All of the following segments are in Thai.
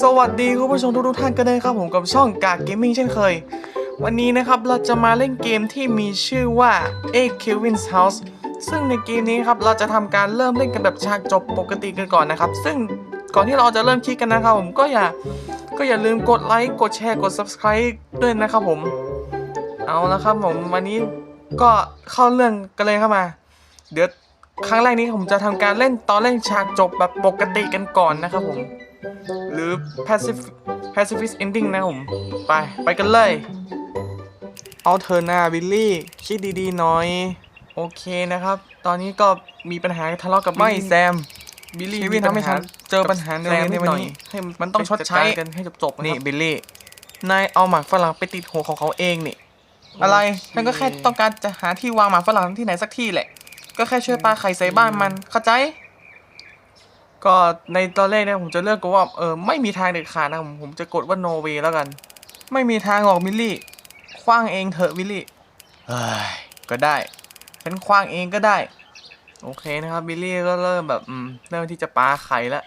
สวัสดีคุณผู้ชมทุกๆท่านกันเลยครับผมกับช่องกากเกมมิ่งเช่นเคย วันนี้นะครับเราจะมาเล่นเกมที่มีชื่อว่า A Kevin's House ซึ่งในเกมนี้ครับเราจะทำการเริ่มเล่นกันแบบฉากจบปกติกันก่อนนะครับ ซึ่งก่อนที่เราจะเริ่มคลิกกันนะครับผมก็อย่าก็อย่าลืมกดไลค์กดแชร์กด Subscribe ด้วยนะครับผม เอาละครับผมวันนี้ก็เข้าเรื่องกันเลยเข้ามา เดี๋ยวครั้งแรกนี้ผมจะทำการเล่นตอนเล่นฉากจบแบบปกติกันก่อนนะครับผม หรือ passive pacifist ending นะครับผม ไป ไปกันเลย เอาเธอหน้าบิลลี่ คิดดีๆหน่อย โอเคนะครับตอนนี้ก็มีปัญหาทะเลาะกับไม่แซม บิลลี่ทำให้ฉันเจอปัญหาในในวันนี้ให้มันต้องชดใช้กันให้จบๆนี่บิลลี่ นายเอาหมากฝรั่งไปติดหัวของเขาเองนี่ อะไร ฉันก็แค่ต้องการจะหาที่วางหมากฝรั่งที่ไหนสักที่แหละ ก็แค่ช่วยปลาไข่ใส่บ้านมัน เข้าใจ ก็ในตอนแรกเนี่ยผมจะเลือกก็ว่าเออไม่มีทางเด็ดขาดนะผมผมจะกดว่าโนเวแล้วกัน ไม่มีทางหรอกมิลลี่คว้างเองเถอะมิลลี่เฮ้ยก็ได้ฉันคว้างเองก็ได้ โอเคนะครับบิลลี่ก็เริ่มแบบอืมเริ่มที่จะปาไข่แล้ว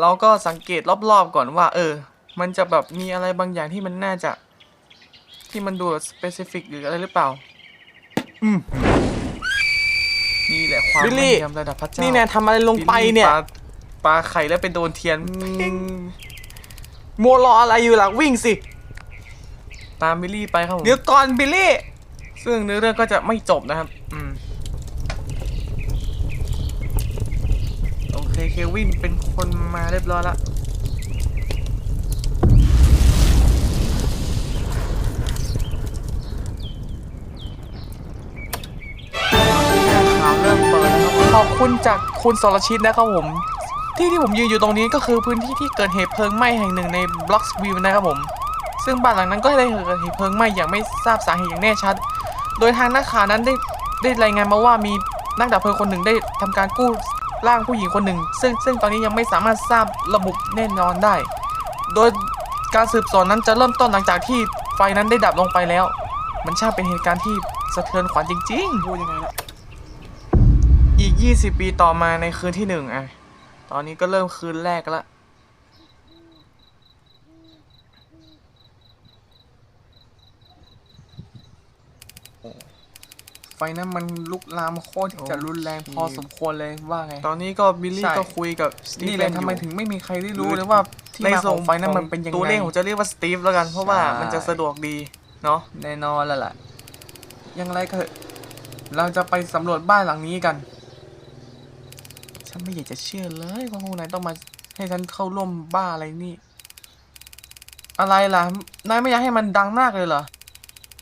เราก็สังเกตรอบๆก่อนว่า เออ มันจะแบบมีอะไรบางอย่างที่มันน่าจะ ที่มันดูแบบสเปซิฟิกหรืออะไรหรือเปล่า อืม นี่แหละความบิลลี่ แม่นยำระดับพระเจ้านี่แนนทำอะไรลงไปเนี่ยปลาปลาไข่แล้วไปโดนเทียนมัวรออะไรอยู่หลังวิ่งสิ ตามบิลลี่ไปครับผมเดี๋ยวก่อนบิลลี่ ซึ่งเนื้อเรื่องก็จะไม่จบนะครับ อืมโอเคเควินเป็นคนมาเรียบร้อยละ ขอบคุณจากคุณสรชิตนะครับผม ที่ที่ผมยืนอยู่ตรงนี้ก็คือพื้นที่ที่เกิดเหตุเพลิงไหม้แห่งหนึ่งในบล็อกสวิวนะครับผม ซึ่งบ้านหลังนั้นก็ได้เกิดเหตุเพลิงไหม้อย่างไม่ทราบสาเหตุอย่างแน่ชัด โดยทางนักข่าวนั้นได้ได้รายงานมาว่ามีนักดับเพลิงคนหนึ่งได้ทำการกู้ร่างผู้หญิงคนหนึ่ง ซึ่งซึ่งตอนนี้ยังไม่สามารถทราบระบุแน่นอนได้ โดยการสืบสวนนั้นจะเริ่มต้นหลังจากที่ไฟนั้นได้ดับลงไปแล้ว มันช่างเป็นเหตุการณ์ที่สะเทือนขวัญจริงพูดยังไงล่ะ อีก 20 ปีต่อมาในคืนที่หนึ่งอะ ตอนนี้ก็เริ่มคืนแรกแล้วไฟนั้นมันลุกลามโคตรที่จะรุนแรงพอสมควรเลยว่าไง ตอนนี้ก็บิลลี่ใช่ ก็คุยกับสตีนี่เฟแหละนทำไมอยู่ถึงไม่มีใครได้รู้เลยว่าที่ในมาขส่องงไฟนั้นมันเป็นยังไงตัวเลขผมจะเรียกว่าสตีฟแล้วกัน เพราะว่าใช่ มันจะสะดวกดี เนาะ แน่นอนแล้วล่ะยังไรก็เถอะเราจะไปสำรวจบ้านหลังนี้กัน ฉันไม่อยากจะเชื่อเลยว่าพวกนายต้องมาให้ฉันเข้าร่วมบ้าอะไรนี่ อะไรล่ะ นายไม่อยากให้มันดังมากเลยเหรอ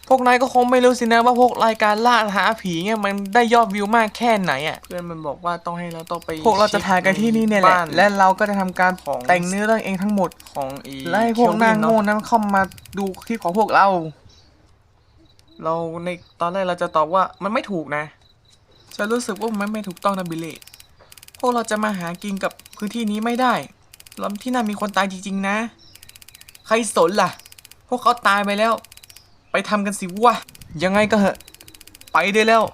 พวกนายก็คงไม่รู้สินะว่าพวกรายการล่าหาผีเนี่ยมันได้ยอดวิวมากแค่ไหนอะ เพื่อนมันบอกว่าต้องให้เราต้องไป พวกเราจะถ่ายกันที่นี่เนี่ยแหละบ้าและเราก็จะทำการของแต่งเนื้อเรื่องเองทั้งหมดของอีและให้พวกหน้าเคลวิโง่เอะนั้นเข้ามาดูคลิปของพวกเรา เราในตอนแรกเราจะตอบว่ามันไม่ถูกนะจะรู้สึกว่ามันไม่ถูกต้องนะบิลลี่พ วกเราจะมาหากินกับพื้นที่นี้ไม่ได้แล้วที่นั่นมีคนตายจริงๆนะ ใครสนล่ะ พวกเขาตายไปแล้ว ไปทำกันสิวะ ยังไงก็เหอะ ไปได้แล้ว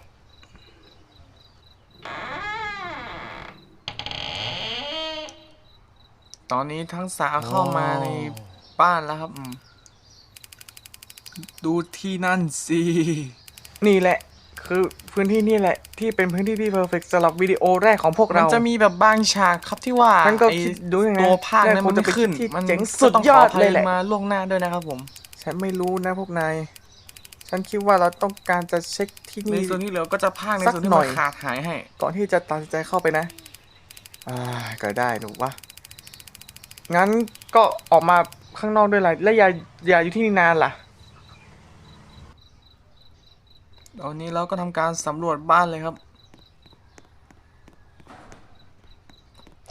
ตอนนี้ทั้งสาวเข้ามาในบ้านแล้วครับอืมดูที่นั่นสิ นี่แหละ คือพื้นที่นี่แหละ ที่เป็นพื้นที่ที่เพอร์เฟกสำหรับวิดีโอแรกของพวกเรามันจะมีแบบบางฉากครับที่ว่าฉันก็ไอ้คิดดูอย่างนั้นตัวภาคนั้นแรกมันผมจะไม่ไปขึ้นที่มันเจ๋งก็สุดต้องยอดขภัเลยแหละมาล่วงหน้าด้วยนะครับผม ฉันไม่รู้นะพวกนาย ฉันคิดว่าเราต้องการจะเช็คที่ในนี่ ส่วนที่เหลือก็จะพากในสักส่วนที่หน่มัอย นขาดหายให้ ก่อนที่จะตัดสินใจเข้าไปนะ อ่าก็ได้หนูวะงั้นก็ออกมาข้างนอกด้วยล่ะ และอย่าอย่าอยู่ที่นี่นานล่ะ ตอนนี้เราก็ทำการสำรวจบ้านเลยครับ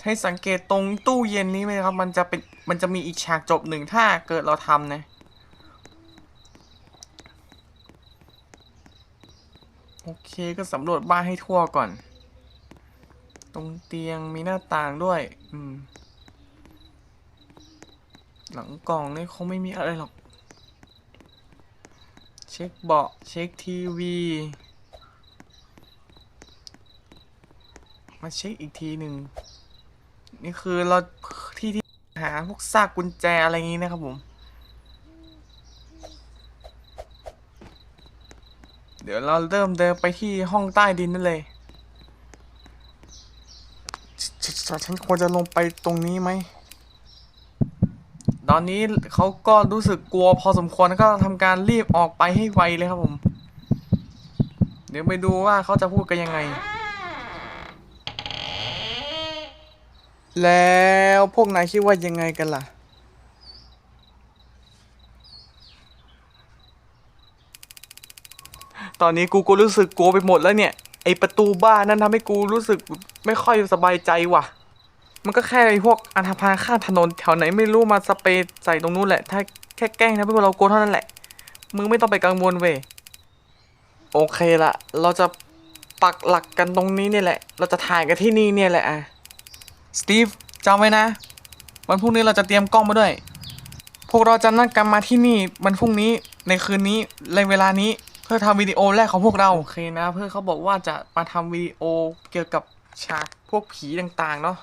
ให้สังเกตตรงตู้เย็นนี้ไหมครับ มันจะเป็นมันจะมีอีกฉากจบหนึ่งถ้าเกิดเราทำนะโอเคก็สำรวจบ้านให้ทั่วก่อน ตรงเตียงมีหน้าต่างด้วย อืม หลังกล่องนี่คงไม่มีอะไรหรอก ช็คเบาะ เช็คทีวี มาเช็คอีกทีหนึ่ง นี่คือเราที่ที่หาพวกซากกุญแจอะไรอย่างนี้นะครับผม เดี๋ยวเราเริ่มเดินไปที่ห้องใต้ดินนั่นเลยฉันควรจะลงไปตรงนี้ไหม ตอนนี้เขาก็รู้สึกกลัวพอสมควรก็ทำการรีบออกไปให้ไวเลยครับผม เดี๋ยวไปดูว่าเขาจะพูดกันยังไง แล้วพวกนายคิดว่ายังไงกันล่ะ ตอนนี้กูก็รู้สึกกลัวไปหมดแล้วเนี่ย ไอประตูบ้านนั้นทำให้กูรู้สึกไม่ค่อยสบายใจว่ะ มันก็แค่ไอพวกอันธพาลข้ามถนนแถวไหนไม่รู้มาสเปรย์ใส่ตรงนู้นแหละ ถ้าแค่แกล้งทำให้พวกเรากลัวเท่านั้นแหละ มึงไม่ต้องไปกังวลเว้ย โอเคละ เราจะปักหลักกันตรงนี้เนี่ยแหละ เราจะถ่ายกันที่นี่เนี่ยแหละอะสตีฟจำไว้นะ วันพรุ่งนี้เราจะเตรียมกล้องมาด้วย พวกเราจะนัดกันมาที่นี่วันพรุ่งนี้ในคืนนี้ในเวลานี้เพื่อทำวิดีโอแรกของพวกเรา โอเคนะ เพื่อเขาบอกว่าจะมาทำวิดีโอเกี่ยวกับฉากพวกผีต่างๆเนาะ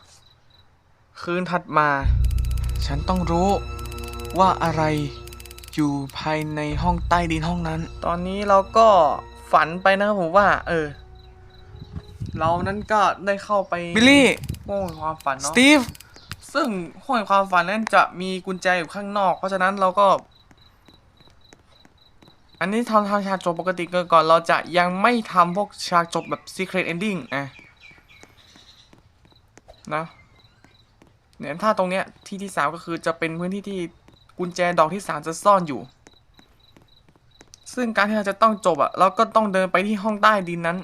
คืนถัดมา ฉันต้องรู้ว่าอะไรอยู่ภายในห้องใต้ดินห้องนั้น ตอนนี้เราก็ฝันไปนะครับผมว่า เออ เรานั้นก็ได้เข้าไปบิลลี่ห้องแห่งความฝันเนาะสตีฟซึ่งห้องแห่งความฝันนั้นจะมีกุญแจอยู่ข้างนอก เพราะฉะนั้นเราก็ อันนี้ทำทำฉากจบปกติเกินก่อน เราจะยังไม่ทำพวกฉากจบแบบ secret ending อะนะ เนี่ยถ้าตรงเนี้ยที่ที่สามก็คือจะเป็นพื้นที่ที่กุญแจดอกที่สามจะซ่อนอยู่ ซึ่งการที่เราจะต้องจบอะเราก็ต้องเดินไปที่ห้องใต้ดินนั้น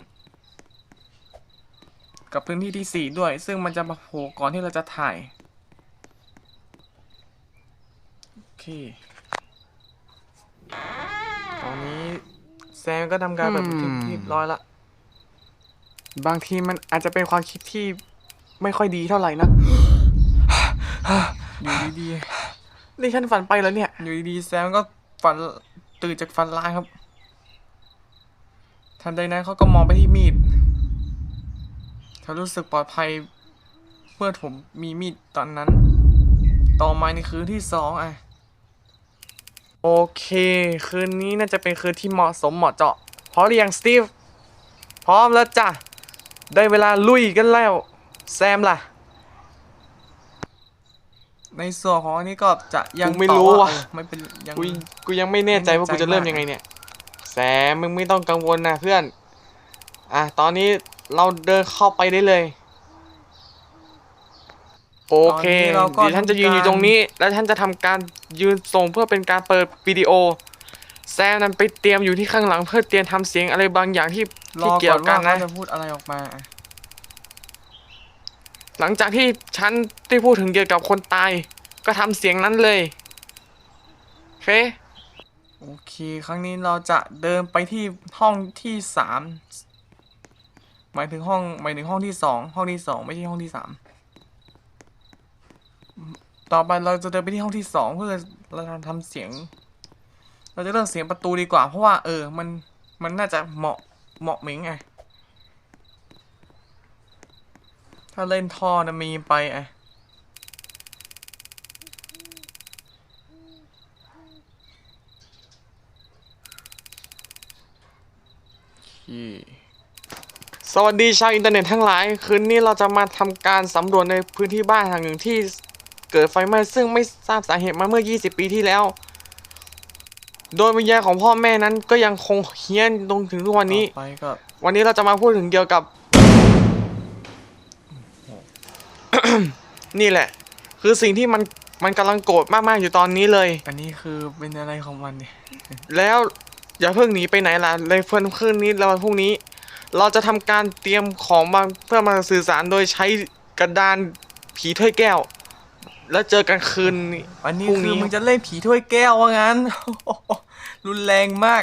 กับพื้นที่ที่สี่ด้วย ซึ่งมันจะมาโผล่ก่อนที่เราจะถ่ายโอเคตอนนี้แซมก็ทำการแบบเรียบร้อยละบางทีมันอาจจะเป็นความคิดที่ไม่ค่อยดีเท่าไหร่นะ อยู่ดีๆนี่ฉันฝันไปแล้วเนี่ย อยู่ดีๆแซมก็ฝันตื่นจากฝันร้ายครับ ทันใดนั้นเขาก็มองไปที่มีดเขารู้สึกปลอดภัยเมื่อผมมีมีดตอนนั้น ต่อมาในคืนที่สองอะ โอเค คืนนี้น่าจะเป็นคืนที่เหมาะสมเหมาะเจาะพร้อมหรือยังสตีฟ พร้อมแล้วจ้ะ ได้เวลาลุยกันแล้ว แซมล่ะ ในส่วนของอันนี้ก็จะยังกูไม่ต่อรู้ว่ะ เออไม่เป็นยัง กูกูยังไม่แน่ใจว่ากูจะเริ่มยังไงเนี่ยแซมมึงไม่ต้องกังวลนะเพื่อน อะตอนนี้เราเดินเข้าไปได้เลย โอเคตอนนี้เราก็เดี๋ยวท่านจะยืนอยู่ทำการตรงนี้ แล้วท่านจะทำการยืนส่งเพื่อเป็นการเปิดวิดีโอ แซมนั้นไปเตรียมอยู่ที่ข้างหลังเพื่อเตรียมทำเสียงอะไรบางอย่างที่รที่อเกี่ยก่อวนกัว่านเขานะจะพูดอะไรออกมาอะ หลังจากที่ฉันได้พูดถึงเกี่ยวกับคนตาย ก็ทำเสียงนั้นเลยโอเคโอเคครั้งนี้เราจะเดินไปที่ห้องที่สามหมายถึงห้องหมายถึงห้องที่สองห้องที่สองไม่ใช่ห้องที่สามต่อไปเราจะเดินไปที่ห้องที่สองเพื่อเราทำเสียง เราจะเลือกเสียงประตูดีกว่า เพราะว่า เออ มันมันน่าจะเหมาะเหมาะเหมิงไง ถ้าเล่นท่อนะมีไปไอะสวัสดีชาวอินเทอร์เน็ตทั้งหลาย คืนนี้เราจะมาทำการสำรวจในพื้นที่บ้านแห่งหนึ่งที่เกิดไฟไหม้ซึ่งไม่ทราบสาเหตุมาเมื่อ 20 ปีที่แล้ว โดยวิญญาณของพ่อแม่นั้นก็ยังคงเฮี้ยนตรงถึงทุกวันนี้ วันนี้เราจะมาพูดถึงเกี่ยวกับ นี่แหละ คือสิ่งที่มันมันกำลังโกรธมากๆอยู่ตอนนี้เลย อันนี้คือเป็นอะไรของมันเนี่ย แล้วอย่าเพิ่งหนีไปไหนล่ะเลยเพื่อนคืนนี้แล้ววันพรุ่งนี้ เราจะทำการเตรียมของมาเพื่อมาสื่อสารโดยใช้กระดานผีถ้วยแก้ว แล้วเจอกันคืนนี้ อันนี้พรุ่งคือนี้มึงจะเล่นผีถ้วยแก้วว่างั้น รุนแรงมาก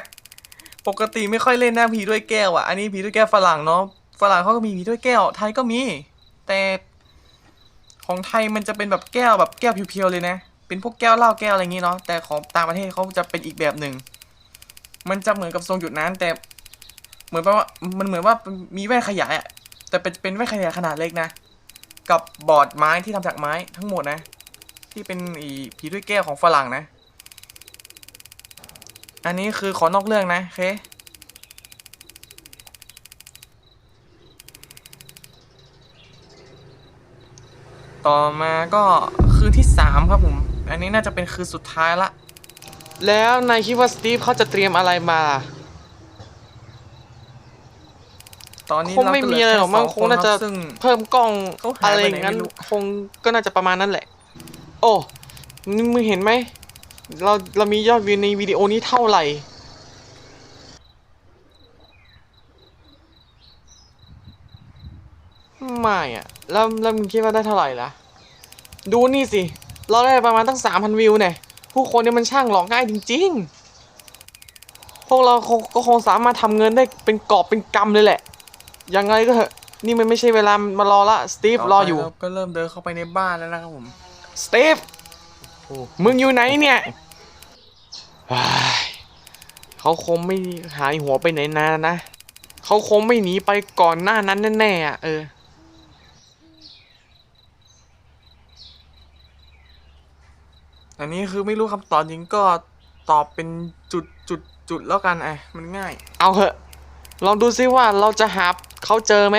ปกติไม่ค่อยเล่นหน้าผีถ้วยแก้วอะ อันนี้ผีถ้วยแก้วฝรั่งเนาะ ฝรั่งเขาก็มีผีถ้วยแก้ว ไทยก็มี แต่ ของไทยมันจะเป็นแบบแก้วแบบแก้วเพียวๆเลยนะ เป็นพวกแก้วเหล้าแก้วอะไรอย่างงี้เนาะ แต่ของต่างประเทศเขาจะเป็นอีกแบบหนึ่ง มันจะเหมือนกับทรงหยุดน้ำแต่ เหมือนว่ามันเหมือนว่ามีแว่นขยายอะแต่เป็นเป็นแว่นขยายขนาดเล็กนะ กับบอร์ดไม้ที่ทำจากไม้ทั้งหมดนะ ที่เป็นอีผีถ้วยแก้วของฝรั่งนะ อันนี้คือขอนอกเรื่องนะโอเค ต่อมาก็คืนที่สามครับผม อันนี้น่าจะเป็นคืนสุดท้ายละ แล้วนายคิดว่าสตีฟเขาจะเตรียมอะไรมาล่ะตอนนี้คงไม่มีอะไรหรอกมั้งคงน่าจะซึ่งเพิ่มกล้องเขาหายอะไรไปอไหนย่างนั้นไม่รู้คงก็น่าจะประมาณนั้นแหละ โอ้นี่มึงเห็นไหม เราเรามียอดวิวในวิดีโอนี้เท่าไหร่ ไม่อะแล้วแล้วมึงคิดว่าได้เท่าไหร่ล่ะ ดูนี่สิ เราได้ประมาณตั้งสามพันวิวเนี่ย ผู้คนเนี่ยมันช่างหลอกง่ายจริง ๆ พวกเราคงก็คงสามารถทำเงินได้เป็นกอบเป็นกำเลยแหละ ยังไงก็เถอะ นี่มันไม่ใช่เวลามารอละ สตีฟรออยู่ต่ไปเาก็เริ่มเดินเข้าไปในบ้านแล้วนะครับผม สตีฟ มึงอยู่ไหนเนี่ยว้ายเขาคงไม่หายหัวไปไหนนานนะ เขาคงไม่หนีไปก่อนหน้านั้นแน่ๆอะเออ อันนี้คือไม่รู้คำตอบจริงก็ตอบเป็นจุดจุดจุดแล้วกันไอ้มันง่าย เอาเหอะ ลองดูซิว่าเราจะหาเขาเจอไหม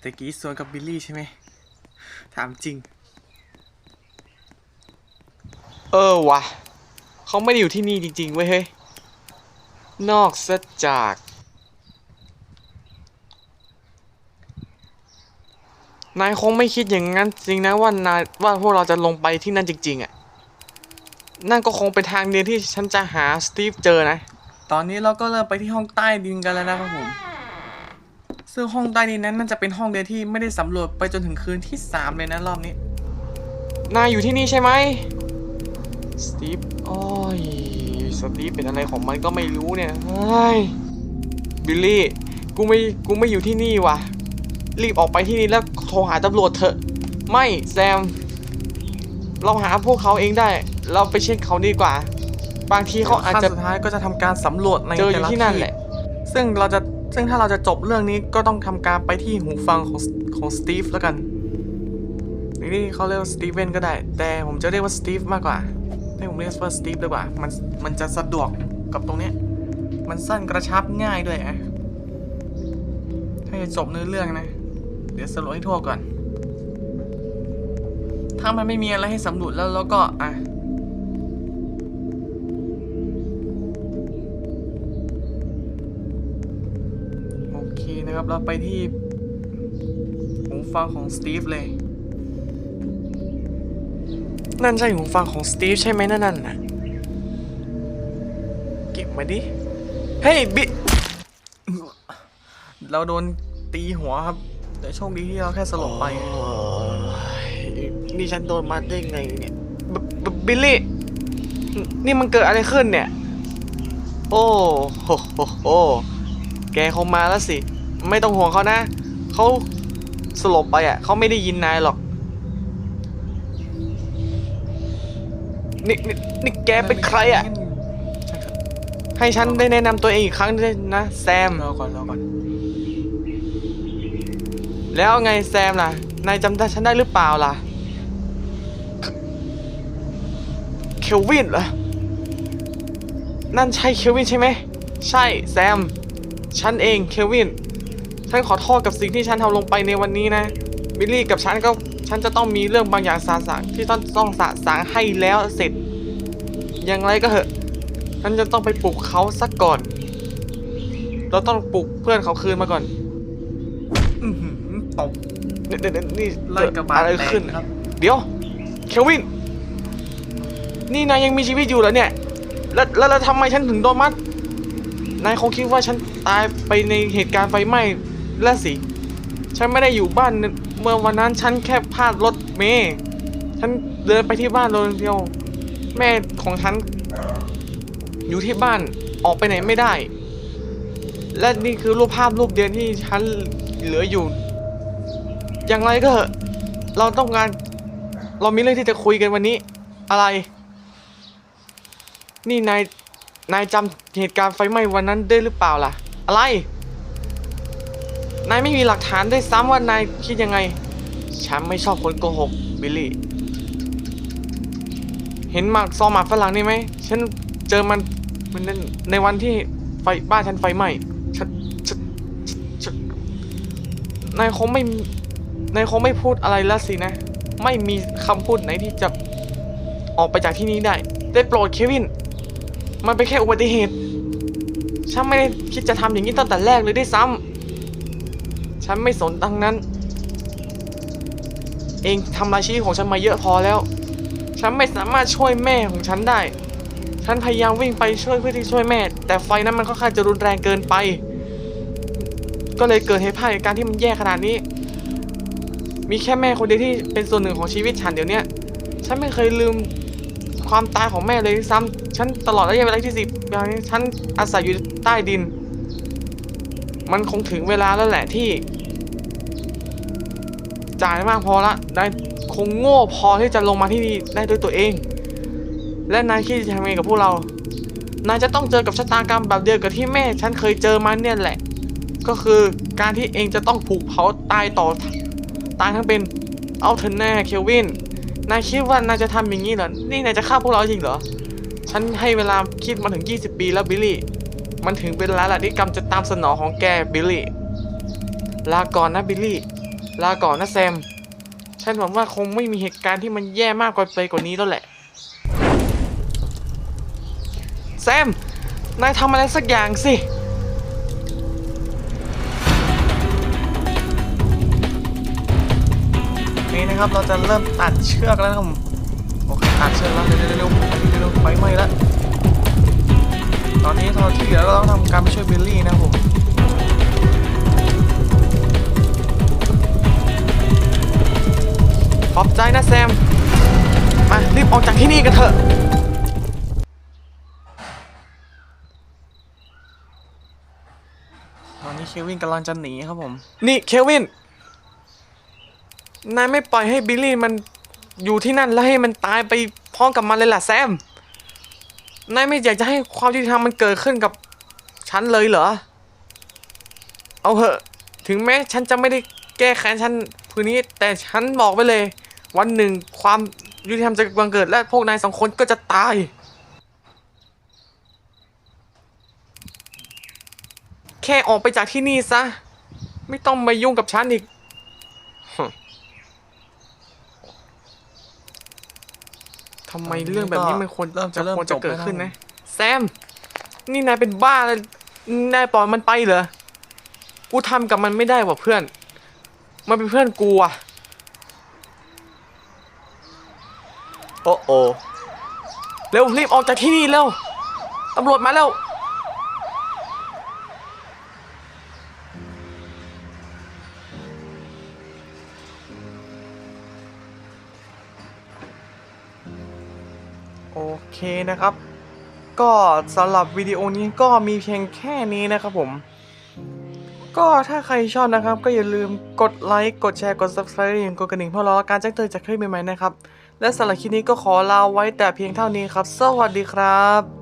แต่กี้สวนกับบิลลี่ใช่ไหม ถามจริง เออวะเขาไม่ได้อยู่ที่นี่จริงๆเว้ยเฮ้ย นอกซะจาก นายคงไม่คิดอย่างนั้นจริงนะว่านายว่าพวกเราจะลงไปที่นั่นจริงๆอะ นั่นก็คงเป็นทางเดียวที่ฉันจะหาสตีฟเจอนะ ตอนนี้เราก็เริ่มไปที่ห้องใต้ดินกันแล้วนะครับผม ซึ่งห้องใต้ดินนั้นน่าจะเป็นห้องเดียวที่ไม่ได้สำรวจไปจนถึงคืนที่ 3 เลยนะรอบนี้ นายอยู่ที่นี่ใช่ไหม สตีฟโอ้ยสตีฟเป็นอะไรของมันก็ไม่รู้เนี่ยเฮ้ยบิลลี่กูไม่กูไม่อยู่ที่นี่ว่ะ รีบออกไปที่นี่แล้วโทรหาตำรวจเถอะ ไม่แซม เราหาพวกเขาเองได้ เราไปเช็คเขาดีกว่า บางทีเขาอาจขั้นจะสุดท้ายก็จะทำการสำรวจในเจออแต่ยู่ละที่นั่นแหละ ซึ่งเราจะซึ่งถ้าเราจะจบเรื่องนี้ก็ต้องทำการไปที่หูฟังของของสตีฟแล้วกันหรือที่เขาเรียกว่าสตีเวนก็ได้ แต่ผมจะเรียกว่าสตีฟมากกว่า ให้ผมเรียกว่าสตีฟดีกว่า มันมันจะสะดวกกับตรงเนี้ย มันสั้นกระชับง่ายด้วยอะถ้าจะจบเนื้อเรื่องนะ เดี๋ยวสรุปให้ทั่วก่อน ถ้ามันไม่มีอะไรให้สำรวจแล้วแล้วก็อะโอเคนะครับเราไปที่หูฟังของสตีฟเลย นั่นใช่หูฟังของสตีฟใช่ไหมนั่นน่ะ เก็บมาดิ เฮ้ยบิ เราโดนตีหัวครับ แต่โชคดีที่เราแค่สลบไปโอ้ยนี่ฉันโดนมาได้ไงเนี่ยบบิบิลลี่ นี่มันเกิดอะไรขึ้นเนี่ย โอ้โหโหโหแกคงมาแล้วสิ ไม่ต้องห่วงเขานะ เขาสลบไปอะ เขาไม่ได้ยินนายหรอก นี่นี่นี่แกเป็นใครอะใช่ครับให้ฉันได้แนะนำตัวเองอีกครั้งด้วยนะแซม รอก่อนรอก่อน แล้วไงแซมล่ะ นายจำได้ฉันได้หรือเปล่าล่ะ เคลวินเหรอ นั่นใช่เคลวินใช่ไหม ใช่แซม ฉันเองเคลวิน ฉันขอโทษกับสิ่งที่ฉันทำลงไปในวันนี้นะ บิลลี่กับฉันก็ ฉันจะต้องมีเรื่องบางอย่างสาสางที่ต้องต้องสาสางให้แล้วเสร็จ อย่างไรก็เหอะ ฉันจะต้องไปปลุกเขาสักก่อน เราต้องปลุกเพื่อนเขาคืนมาก่อนอื้อหือตบ นี่นี่นี่นี่ไล่กระบาดอะไรแตกขึ้นครับ เดี๋ยว เคลวิน นี่นายยังมีชีวิตอยู่เหรอเนี่ย แล้วแล้วแล้วทำไมฉันถึงโดนมัด นายคงคิดว่าฉันตายไปในเหตุการณ์ไฟไหม้แล้วสิ ฉันไม่ได้อยู่บ้าน เมื่อวันนั้นฉันแค่พลาดรถเมย์ฉันเดินไปที่บ้านโดยเดียว แม่ของฉัน อยู่ที่บ้านออกไปไหนไม่ได้ และนี่คือรูปภาพรูปเดียวที่ฉันเหลืออยู่ อย่างไรก็เถอะเราต้องการ เรามีเรื่องที่จะคุยกันวันนี้ อะไร นี่นายนายจำเหตุการณ์ไฟไหม้วันนั้นได้หรือเปล่าล่ะ อะไร นายไม่มีหลักฐานด้วยซ้ำว่านายคิดยังไง ฉันไม่ชอบคนโกหกบิลลี่ เห็นหมากซอหมากฝรั่งนี่ไหม ฉันเจอมันมันในในวันที่ไฟบ้านฉันไฟไหม้ฉันฉันฉันนายคงไม่ นายคงไม่พูดอะไรแล้วสินะ ไม่มีคำพูดไหนที่จะออกไปจากที่นี้ได้ ได้โปรดเควิน มันเป็นแค่อุบัติเหตุ ฉันไม่ได้คิดจะทำอย่างนี้ตั้งแต่แรกเลยได้ซ้ำ ฉันไม่สนดังนั้น เองทำลายชีวิตของฉันมาเยอะพอแล้ว ฉันไม่สามารถช่วยแม่ของฉันได้ ฉันพยายามวิ่งไปช่วยเพื่อที่ช่วยแม่ แต่ไฟนั้นมันค่อนข้างจะรุนแรงเกินไป ก็เลยเกิดเหตุการณ์การที่มันแย่ขนาดนี้ มีแค่แม่คนเดียวที่เป็นส่วนหนึ่งของชีวิตฉันเดี๋ยวนี้ฉันไม่เคยลืมความตายของแม่เลยซ้ำฉันตลอดระยะเวลาที่สิบปีนี้ฉันอาศัยอยู่ใต้ดิน มันคงถึงเวลาแล้วแหละที่ จ่ายมากพอละนายคงโง่พอที่จะลงมาที่นี่ได้ด้วยตัวเอง และนายคิดจะทำยังไงกับพวกเรา นายจะต้องเจอกับชะตากรรมแบบเดียวกับที่แม่ฉันเคยเจอมาเนี่ยแหละ ก็คือการที่เองจะต้องผูกเผาตายต่อตายทั้งเป็นเอาเถอะแน่เคลวิน นายคิดว่านายจะทำอย่างนี้เหรอ นี่นายจะฆ่าพวกเราจริงเหรอ ฉันให้เวลาคิดมาถึง 20 ปีแล้วบิลลี่ มันถึงเวลาและที่กรรมจะตามสนองของแกบิลลี่ ลาก่อนนะบิลลี่ ลาก่อนนะแซม ฉันหวังว่าคงไม่มีเหตุการณ์ที่มันแย่มากกว่าไปกว่านี้แล้วแหละ แซม นายทำอะไรสักอย่างสิ นี่นะครับเราจะเริ่มตัดเชือกแล้วนะครับผมโอเคตัดเชือกแล้วเร็วๆเร็วๆเร็วไฟไหม้แล้ว ตอนนี้เราที่เหลือก็ต้องทำการไปช่วยเบลลี่นะครับผม อบใจนะแซม มา รีบออกจากที่นี่กันเถอะตอนนี้เควินกำลังจะหนีครับผม นี่เควิน นายไม่ปล่อยให้บิลลี่มันอยู่ที่นั่นแล้วให้มันตายไปพร้อมกับมันเลยล่ะแซม นายไม่อยากจะให้ความยุติธรรมมันเกิดขึ้นกับฉันเลยเหรอ เอาเหอะ ถึงแม้ฉันจะไม่ได้แก้แค้นฉันคืนนี้แต่ฉันบอกไปเลย วันหนึ่งความยุติธรรมจะบังเกิดและพวกนายสองคนก็จะตาย แค่ออกไปจากที่นี่ซะ ไม่ต้องมายุ่งกับฉันอีก ทำไมเรื่องแบบนี้มันควรเริ่มจะเริ่มควรจจะบเกิดแล้วขึ้นนะนะ แซม นี่นายเป็นบ้าเลยนายปล่อยมันไปเหรอ กูทำกับมันไม่ได้ว่ะเพื่อน มันเป็นเพื่อนกูอะ โอ้โอเร็วรีบออกจากที่นี่เร็วตำรวจมาแล้วโอเคนะครับ ก็สำหรับวิดีโอนี้ก็มีเพียงแค่นี้นะครับผม ก็ถ้าใครชอบนะครับ ก็อย่าลืมกดไลค์ กดแชร์ กด subscribe กดกระดิ่งเพื่อรอการแจ้งเตือนจากคลิปใหม่ๆนะครับ และสำหรับคลิปนี้ก็ขอลาไว้แต่เพียงเท่านี้ครับ สวัสดีครับ